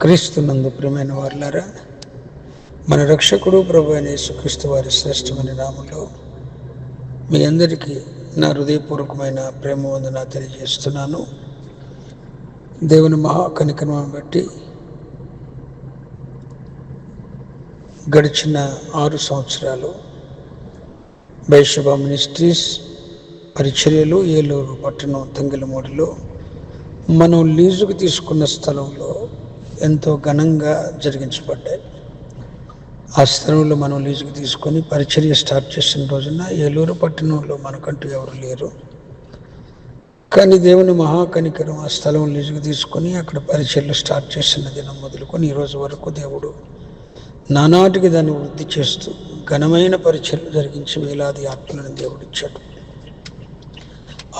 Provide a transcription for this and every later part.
క్రీస్తునందు ప్రియమైన వారులారా మన రక్షకుడు ప్రభు అయిన యేసుక్రీస్తు వారి శ్రేష్టమైన నామంలో మీ అందరికీ నా హృదయపూర్వకమైన ప్రేమ వందన తెలియజేస్తున్నాను. దేవుని మహాకనికరమను బట్టి గడిచిన ఆరు సంవత్సరాలు బైషబా మినిస్ట్రీస్ పరిచర్యలు ఏలూరు పట్టణం తంగిలమూడిలో మనం లీజుకు తీసుకున్న స్థలంలో ఎంతో ఘనంగా జరిగించబడ్డాయి. ఆ స్థలంలో మనం లీజుకు తీసుకొని పరిచర్య స్టార్ట్ చేసిన రోజున ఏలూరు పట్టణంలో మనకంటూ ఎవరు లేరు. కానీ దేవుని మహాకనికరం ఆ స్థలం లీజుకు తీసుకొని అక్కడ పరిచర్లు స్టార్ట్ చేసిన దినం మొదలుకొని ఈరోజు వరకు దేవుడు నానాటికి దాన్ని వృద్ధి చేస్తూ ఘనమైన పరిచర్లు జరిగించి వేలాది ఆత్మలను దేవుడిచ్చాడు.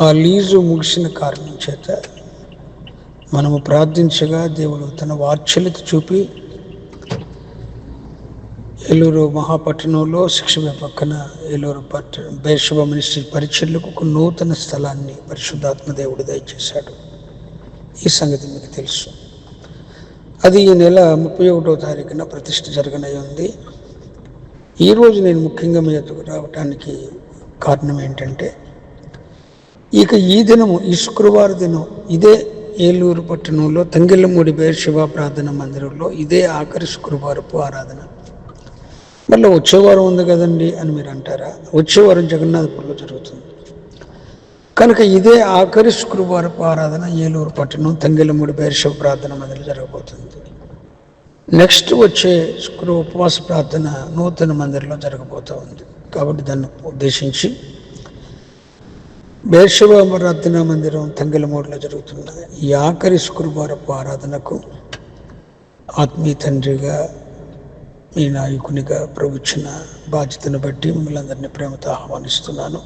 ఆ లీజు ముగిసిన కారణం చేత మనము ప్రార్థించగా దేవుడు తన వార్చలిత చూపి ఏలూరు మహాపట్టణంలో శిక్షణ పక్కన ఏలూరు పట్ట బేర్షభ మినిస్ట్రీ పరిచర్లకు ఒక నూతన స్థలాన్ని పరిశుద్ధాత్మ దేవుడు దయచేశాడు. ఈ సంగతి మీకు తెలుసు. అది ఈ నెల ముప్పై ఒకటో తారీఖున ప్రతిష్ట జరగనై ఉంది. ఈరోజు నేను ముఖ్యంగా మీ రావటానికి కారణం ఏంటంటే ఇక ఈ దినము ఈ శుక్రవారం దినం ఇదే ఏలూరు పట్టణంలో తంగిళ్ళమూడి పేరు శివ ప్రార్థన మందిరంలో ఇదే ఆఖరి శుక్రవారపు ఆరాధన. మళ్ళీ వచ్చేవారం ఉంది కదండి అని మీరు అంటారా? వచ్చేవారం జగన్నాథపురంలో జరుగుతుంది. కనుక ఇదే ఆఖరి శుక్రవారపు ఆరాధన ఏలూరు పట్టణం తంగిళ్ళమూడి పేరు శివ ప్రార్థన మందిరం జరగబోతుంది. నెక్స్ట్ వచ్చే శుక్ర ఉపవాస ప్రార్థన నూతన మందిరంలో జరగబోతూ ఉంది. కాబట్టి దాన్ని ఉద్దేశించి బేర్షవ ప్రార్థనా మందిరం తంగిలమూడిలో జరుగుతున్న ఈ ఆఖరి శుక్రవారపు ఆరాధనకు ఆత్మీయ తండ్రిగా మీ నాయకునిగా ప్రభుత్వ బాధ్యతను బట్టి మిమ్మల్ని అందరినీ ప్రేమతో ఆహ్వానిస్తున్నాను.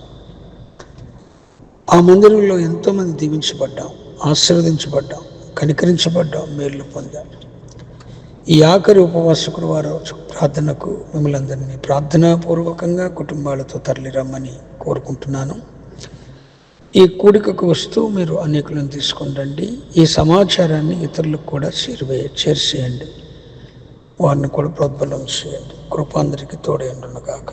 ఆ మందిరంలో ఎంతోమంది దీవించబడ్డాం ఆశీర్వదించబడ్డాం కనికరించబడ్డాం మేళ్ళు పొందాం. ఈ ఆఖరి ఉపవాస శుక్రవారం ప్రార్థనకు మిమ్మల్ని అందరినీ ప్రార్థనాపూర్వకంగా కుటుంబాలతో తరలి రమ్మని కోరుకుంటున్నాను. ఈ కూడికకు వస్తూ మీరు అనేకులను తీసుకుని ఈ సమాచారాన్ని ఇతరులకు కూడా చేరువే చేర్చేయండి. వారిని కూడా ప్రోద్బలం చేయండి. కృపాందరికి తోడేండును కాక